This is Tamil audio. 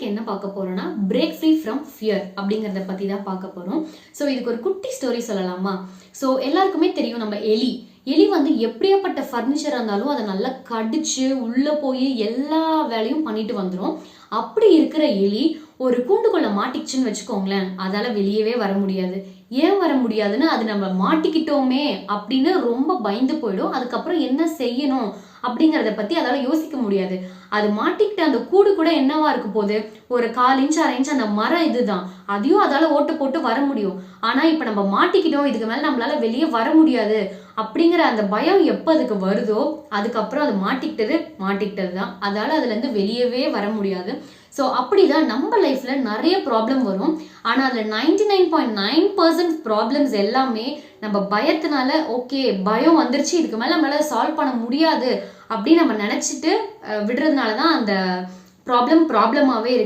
இன்னைக்கு என்ன பார்க்க போறோம்னா பிரேக் ஃப்ரீ ஃப்ரம் ஃபியர் அப்படிங்கிறத பற்றி தான் பார்க்க போகிறோம் ஸோ இதுக்கு ஒரு குட்டி ஸ்டோரி சொல்லலாமா? ஸோ எல்லாருக்குமே தெரியும் நம்ம எலி. எலி வந்து எப்படியாப்பட்ட ஃபர்னிச்சர் இருந்தாலும் அதை நல்லா கடிச்சு உள்ளே போய் எல்லா வேலையும் பண்ணிட்டு வந்துடும் அப்படி இருக்கிற எலி ஒரு கூண்டுக்குள்ள மாட்டிக்கிச்சுன்னு வச்சுக்கோங்களேன் அதால வெளியவே வர முடியாது. ஏன் வர முடியாதுன்னு அது நம்ம மாட்டிக்கிட்டோமே அப்படின்னு ரொம்ப பயந்து போயிடும். அதுக்கப்புறம் என்ன செய்யணும் அப்படிங்கிறத பத்தி அதால யோசிக்க முடியாது. அது மாட்டிக்கிட்ட அந்த கூடு கூட என்னவா இருக்க போகுது? ஒரு கால் இன்ச் அரை இன்ச் அந்த மரம் இதுதான். அதையும் அதால ஓட்டு போட்டு வர முடியும். ஆனா இப்ப நம்ம மாட்டிக்கிட்டோம் இதுக்கு மேல நம்மளால வெளியே வர முடியாது. அப்படிங்கிற அந்த பயம் எப்போ அதுக்கு வருதோ அதுக்கப்புறம் அது மாட்டிக்கிட்டது மாட்டிக்கிட்டது தான் அதால் அதுலேருந்து வெளியவே வர முடியாது. ஸோ அப்படி தான் நம்ம லைஃப்பில் நிறைய ப்ராப்ளம் வரும். ஆனால் அதில் ninety nine point nine percent problems எல்லாமே நம்ம பயத்தினால ஓகே பயம் வந்துருச்சு இதுக்கு மேலே நம்மளால் சால்வ் பண்ண முடியாது அப்படின்னு நம்ம நினச்சிட்டு விடுறதுனால தான் அந்த ப்ராப்ளம் ப்ராப்ளமாகவே இருக்குது